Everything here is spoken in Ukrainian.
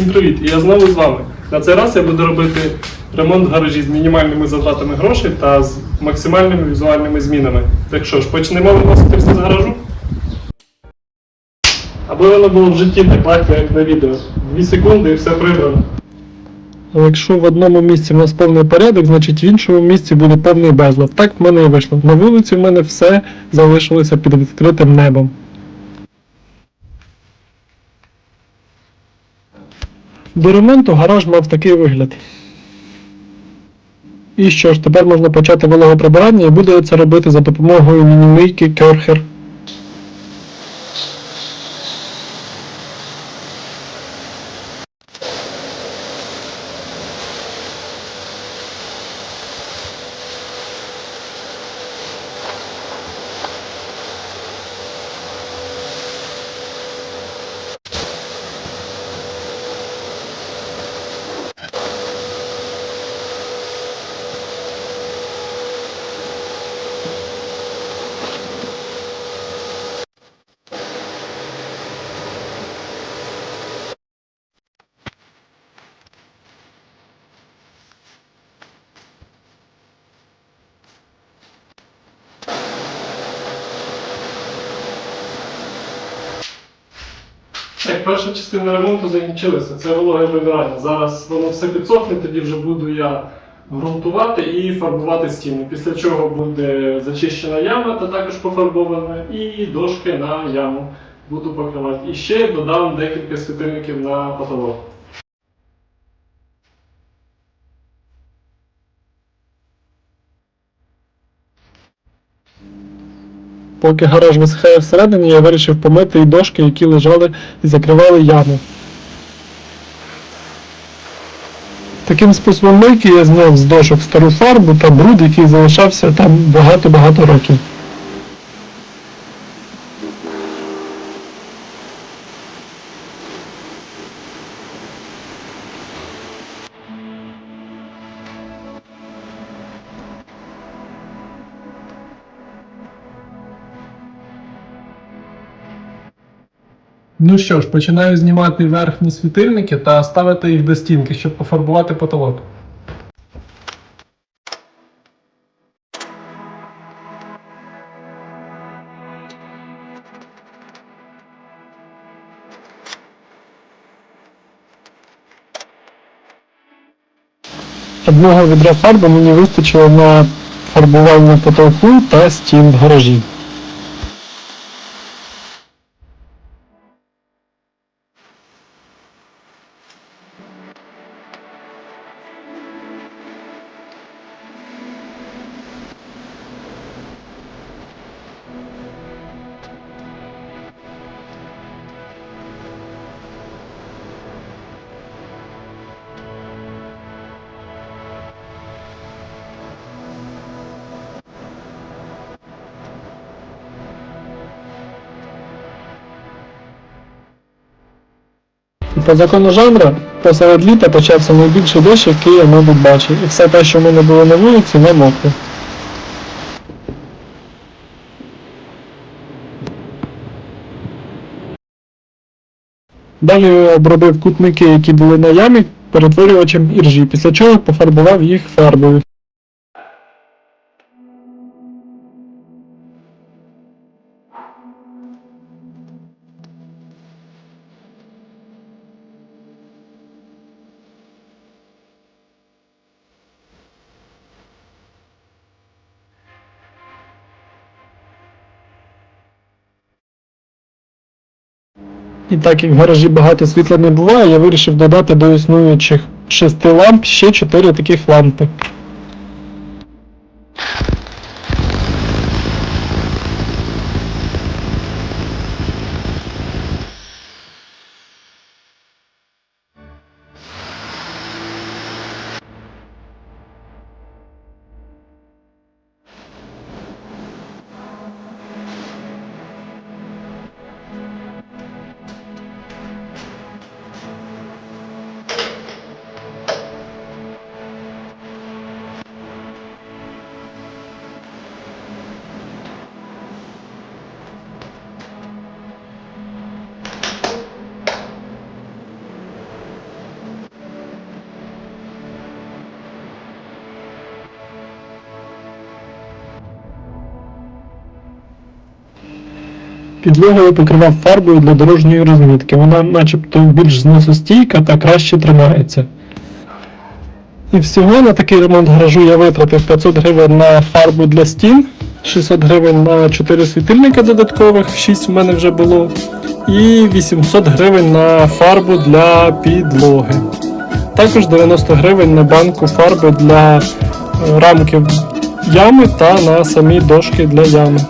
Всім привіт! І я знову з вами. На цей раз я буду робити ремонт гаражі з мінімальними затратами грошей та з максимальними візуальними змінами. Так що ж, почнемо виносити все з гаражу. Аби воно було в житті так легко, як на відео. Дві секунди і все прибрано. Якщо в одному місці в нас повний порядок, значить в іншому місці буде повний безлад. Так в мене і вийшло. На вулиці в мене все залишилося під відкритим небом. До ремонту гараж мав такий вигляд. І що ж, тепер можна почати вологоприбирання і буде це робити за допомогою мінімийки Керхер. Так, перша частина ремонту закінчилася. Це вологе прибирання. Зараз воно все підсохне, тоді вже буду я ґрунтувати і фарбувати стіни. Після чого буде зачищена яма та також пофарбована, і дошки на яму буду покривати. І ще додам декілька світильників на потолок. Поки гараж висихає всередині, я вирішив помити і дошки, які лежали і закривали яму. Таким способом мийки я зняв з дошок стару фарбу та бруд, який залишався там багато-багато років. Ну що ж, починаю знімати верхні світильники та ставити їх до стінки, щоб пофарбувати потолок. Одного відра фарби мені вистачило на фарбування потолку та стін в гаражі. По закону жанру, посеред літа почався найбільший дощ, який я, мабуть, бачив. І все те, що в мене було на вулиці, намокло. Далі я обробив кутники, які були на ямі, перетворювачем іржі, після чого пофарбував їх фарбою. І так як в гаражі багато світла не буває, я вирішив додати до існуючих шести ламп ще чотири таких лампи. Підлогу я покривав фарбою для дорожньої розмітки. Вона начебто більш зносостійка та краще тримається. І всього на такий ремонт гаражу я витратив 500 гривень на фарбу для стін, 600 гривень на 4 світильника додаткових, 6 в мене вже було, і 800 гривень на фарбу для підлоги. Також 90 гривень на банку фарби для е, рамки ями та на самі дошки для ями.